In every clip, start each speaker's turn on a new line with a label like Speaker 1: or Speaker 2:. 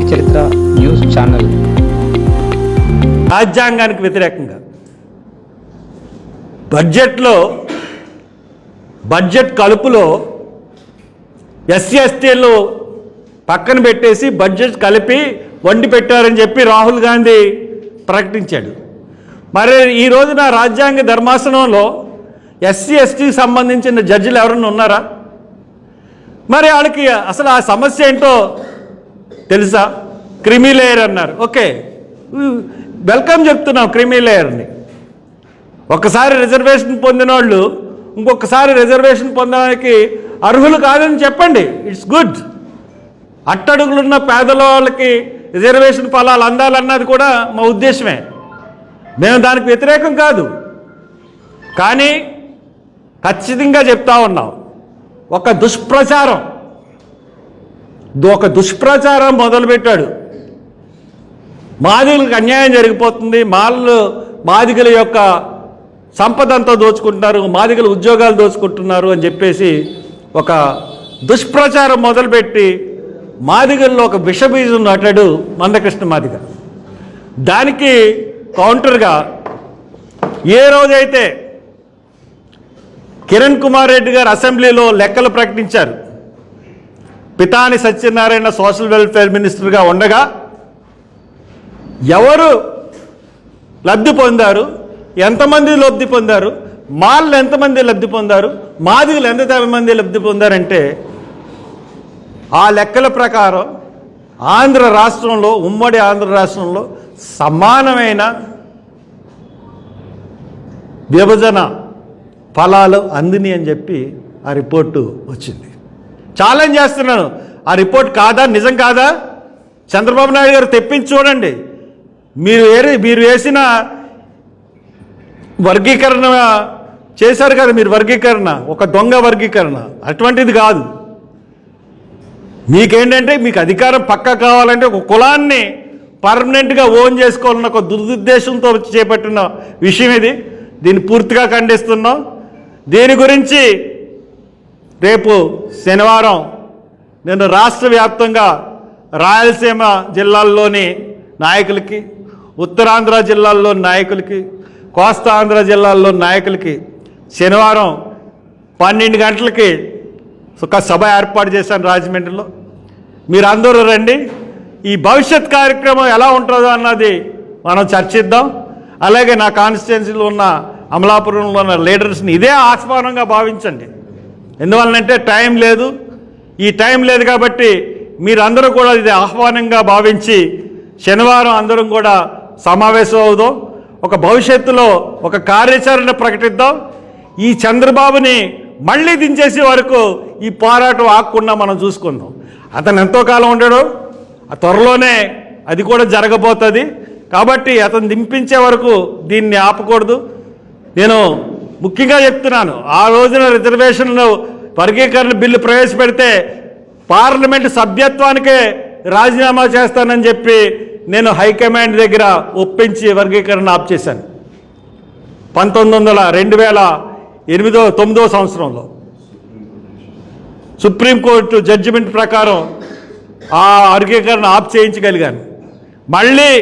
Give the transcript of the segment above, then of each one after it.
Speaker 1: నేటి చరిత్ర news channel. రాజ్యాంగానికి వ్యతిరేకంగా బడ్జెట్లో బడ్జెట్ కలుపులో ఎస్సీ ఎస్టీలు పక్కన పెట్టేసి బడ్జెట్ కలిపి వండి పెట్టారని చెప్పి రాహుల్ గాంధీ ప్రకటించాడు. మరి ఈ రోజున రాజ్యాంగ ధర్మాసనంలో ఎస్సీ ఎస్టీకి సంబంధించిన జడ్జిలు ఎవరన్నా ఉన్నారా? మరి వాళ్ళకి అసలు ఆ సమస్య ఏంటో తెలుసా? క్రిమీ లేయర్ అన్నారు. ఓకే. వెల్కమ్ చెప్తున్నాం క్రిమీ లేయర్ని. ఒకసారి రిజర్వేషన్ పొందిన వాళ్ళు ఇంకొకసారి రిజర్వేషన్ పొందడానికి అర్హులు కాదని చెప్పండి. ఇట్స్ గుడ్ అట్టడుగులున్న పేదల వాళ్ళకి రిజర్వేషన్ ఫలాలు అందాలన్నది కూడా మా ఉద్దేశమే. మేము దానికి వ్యతిరేకం కాదు. కానీ ఖచ్చితంగా చెప్తా ఉన్నాం. ఒక దుష్ప్రచారం. ఒక దుష్ప్రచారం మొదలుపెట్టాడు. మాదిగలకు అన్యాయం జరిగిపోతుంది. మాళ్ళు మాదిగల యొక్క సంపద అంతా దోచుకుంటున్నారు మాదిగల ఉద్యోగాలు దోచుకుంటున్నారు అని చెప్పేసి ఒక దుష్ప్రచారం మొదలుపెట్టి మాదిగల్లో ఒక విషబీజం నాటాడు మందకృష్ణ మాదిగ. దానికి కౌంటర్గా ఏ రోజైతే కిరణ్ కుమార్ రెడ్డి గారు అసెంబ్లీలో లెక్కలు ప్రకటించారు పితాని సత్యనారాయణ సోషల్ వెల్ఫేర్ మినిస్టర్గా ఉండగా ఎవరు లబ్ధి పొందారు? ఎంతమంది లబ్ధి పొందారు? మాళ్ళు ఎంతమంది లబ్ధి పొందారు? మాదిగలు ఎంత మంది లబ్ధి పొందారంటే ఆ లెక్కల ప్రకారం ఆంధ్ర రాష్ట్రంలో ఉమ్మడి ఆంధ్ర రాష్ట్రంలో సమానమైన విభజన ఫలాలు అందిని అని చెప్పి ఆ రిపోర్టు వచ్చింది. ఛాలెంజ్ చేస్తున్నాను. ఆ రిపోర్ట్ కాదా? నిజం కాదా? చంద్రబాబు నాయుడు గారు తెప్పించి చూడండి. మీరు ఏరి మీరు వేసిన వర్గీకరణ చేశారు కదా మీరు వర్గీకరణ. ఒక దొంగ వర్గీకరణ. అటువంటిది కాదు. మీకేంటంటే మీకు అధికారం పక్క కావాలంటే ఒక కులాన్ని పర్మనెంట్గా ఓన్ చేసుకోవాలన్న ఒక దురుద్దేశంతో చేపట్టిన విషయం ఇది. దీన్ని పూర్తిగా ఖండిస్తున్నాం. దీని గురించి రేపు శనివారం నేను రాష్ట్ర వ్యాప్తంగా రాయలసీమ జిల్లాల్లోని నాయకులకి ఉత్తరాంధ్ర జిల్లాల్లో నాయకులకి కోస్తా ఆంధ్ర జిల్లాల్లో నాయకులకి శనివారం పన్నెండు గంటలకి ఒక సభ ఏర్పాటు చేశాను రాజమండ్రిలో. మీరందరూ రండి. ఈ భవిష్యత్ కార్యక్రమం ఎలా ఉంటుందో అన్నది మనం చర్చిద్దాం. అలాగే నా కాన్స్టిట్యున్సీలో ఉన్న అమలాపురంలో ఉన్న లీడర్స్ని ఇదే ఆహ్వానంగా భావించండి. ఎందువలనంటే టైం లేదు. ఈ టైం లేదు కాబట్టి మీరందరూ కూడా ఇది ఆహ్వానంగా భావించి శనివారం అందరం కూడా సమావేశం అవుదాం ఒక భవిష్యత్తులో ఒక కార్యాచరణ ప్రకటిద్దాం. ఈ చంద్రబాబుని మళ్ళీ దించేసే వరకు ఈ పోరాటం ఆగకుండా మనం చూసుకుందాం. అతను ఎంతో కాలం ఉండడు. ఆ త్వరలోనే అది కూడా జరగబోతుంది. కాబట్టి అతను దింపించే వరకు దీన్ని ఆపకూడదు. నేను ముఖ్యంగా చెప్తున్నాను ఆ రోజున రిజర్వేషన్లు వర్గీకరణ బిల్లు ప్రవేశపెడితే పార్లమెంట్ సభ్యత్వానికే రాజీనామా చేస్తానని చెప్పి నేను హైకమాండ్ దగ్గర ఒప్పించి వర్గీకరణ ఆప్ చేశాను. పంతొమ్మిది వందల రెండు వేల ఎనిమిదో తొమ్మిదో సంవత్సరంలో సుప్రీంకోర్టు జడ్జిమెంట్ ప్రకారం ఆ వర్గీకరణ ఆప్ చేయించగలిగాను. మళ్ళీ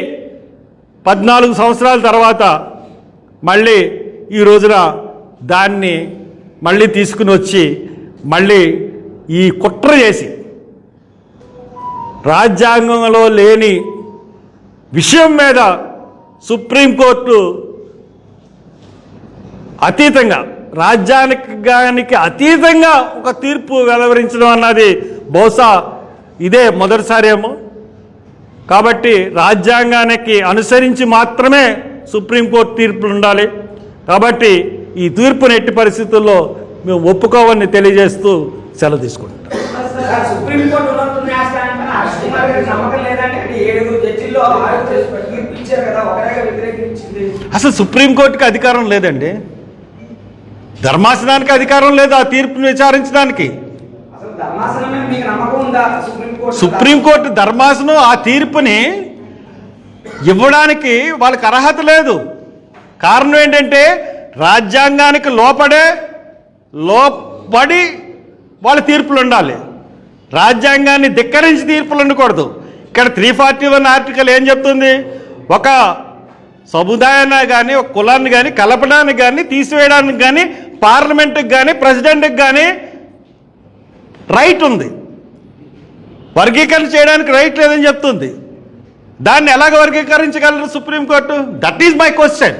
Speaker 1: పద్నాలుగు సంవత్సరాల తర్వాత మళ్ళీ ఈ రోజున దాన్ని మళ్ళీ తీసుకుని వచ్చి మళ్ళీ ఈ కుట్ర చేసి రాజ్యాంగంలో లేని విషయం మీద సుప్రీంకోర్టు అతీతంగా రాజ్యాంగానికి అతీతంగా ఒక తీర్పు వెలువరించడం అన్నది బహుశా ఇదే మొదటిసారేమో. కాబట్టి రాజ్యాంగానికి అనుసరించి మాత్రమే సుప్రీంకోర్టు తీర్పులు ఉండాలి. కాబట్టి ఈ తీర్పుని ఎట్టి పరిస్థితుల్లో మేము ఒప్పుకోవని తెలియజేస్తూ సెలవు తీసుకుంటాం అసలు సుప్రీంకోర్టుకి అధికారం లేదండి. ధర్మాసనానికి అధికారం లేదు ఆ తీర్పును విచారించడానికి. సుప్రీంకోర్టు ధర్మాసనం ఆ తీర్పుని ఇవ్వడానికి వాళ్ళకి అర్హత లేదు. కారణం ఏంటంటే రాజ్యాంగానికి లోపడే లోపడి వాళ్ళ తీర్పులు ఉండాలి. రాజ్యాంగాన్ని ధిక్కరించి తీర్పులు ఉండకూడదు. ఇక్కడ త్రీ ఫార్టీ వన్ ఆర్టికల్ ఏం చెప్తుంది? ఒక సముదాయాన్ని కానీ ఒక కులాన్ని కానీ కలపడానికి కానీ తీసివేయడానికి కానీ పార్లమెంట్కి కానీ ప్రెసిడెంట్కి కానీ రైట్ ఉంది. వర్గీకరణ చేయడానికి రైట్ లేదని చెప్తుంది. దాన్ని ఎలాగ వర్గీకరించగలరు supreme court that is my question